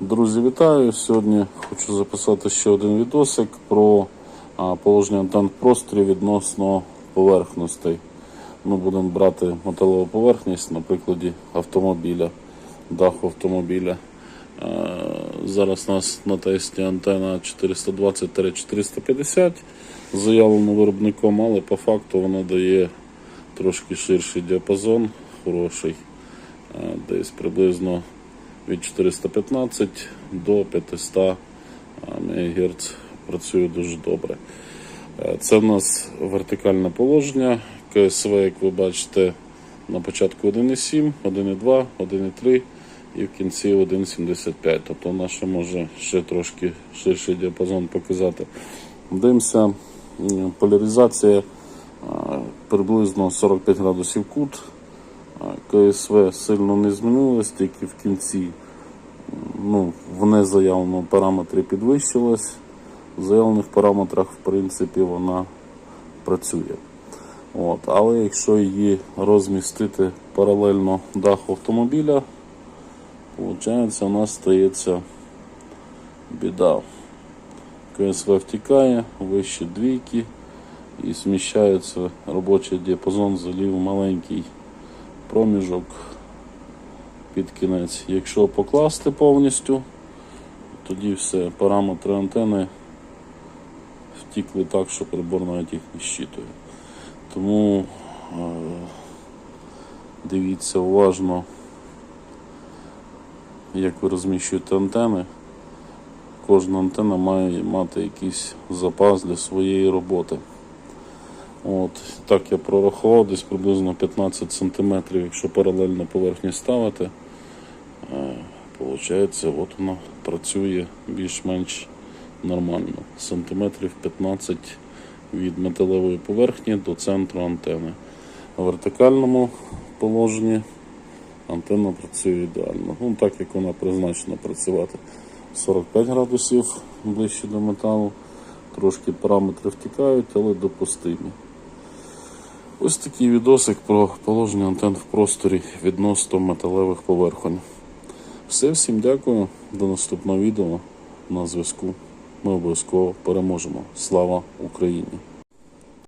Друзі, вітаю! Сьогодні хочу записати ще один відосик про положення просторі відносно поверхностей. Ми будемо брати металеву поверхність на прикладі автомобіля, даху автомобіля. Зараз у нас на тесті антенна 420-450 заявлена виробником, але по факту вона дає трошки ширший діапазон, хороший, десь приблизно від 415 до 500 МГц працює дуже добре. Е, Це в нас вертикальне положення. КСВ, як ви бачите, на початку 1,7, 1,2, 1,3 і в кінці 1,75. Тобто вона може ще трошки ширший діапазон показати. Дивимося, поляризація приблизно 45 градусів кут. КСВ сильно не змінилось, тільки в кінці ну, в незаявленому параметрі підвищилась. В заявлених параметрах, в принципі, вона працює. От. Але якщо її розмістити паралельно даху автомобіля, виходить, у нас стається біда. КСВ втікає, вище двійки і зміщається робочий діапазон залів маленький проміжок під кінець. Якщо покласти повністю, тоді все, параметри антени втікли так, що прибор навіть їх не щитує. Тому е, дивіться уважно, як ви розміщуєте антени. Кожна антенна має мати якийсь запас для своєї роботи. От, так я прорахував десь приблизно 15 см, якщо паралельно поверхні ставити. Е, Получається, от вона працює більш-менш нормально. Сантиметрів 15 від металевої поверхні до центру антени. В вертикальному положенні антенна працює ідеально. Ну, так як вона призначена працювати 45 градусів ближче до металу. Трошки параметри втікають, але допустимі. Ось такий відосик про положення антенн в просторі відносно металевих поверхонь. Все, всім дякую. До наступного відео на зв'язку. Ми обов'язково переможемо. Слава Україні!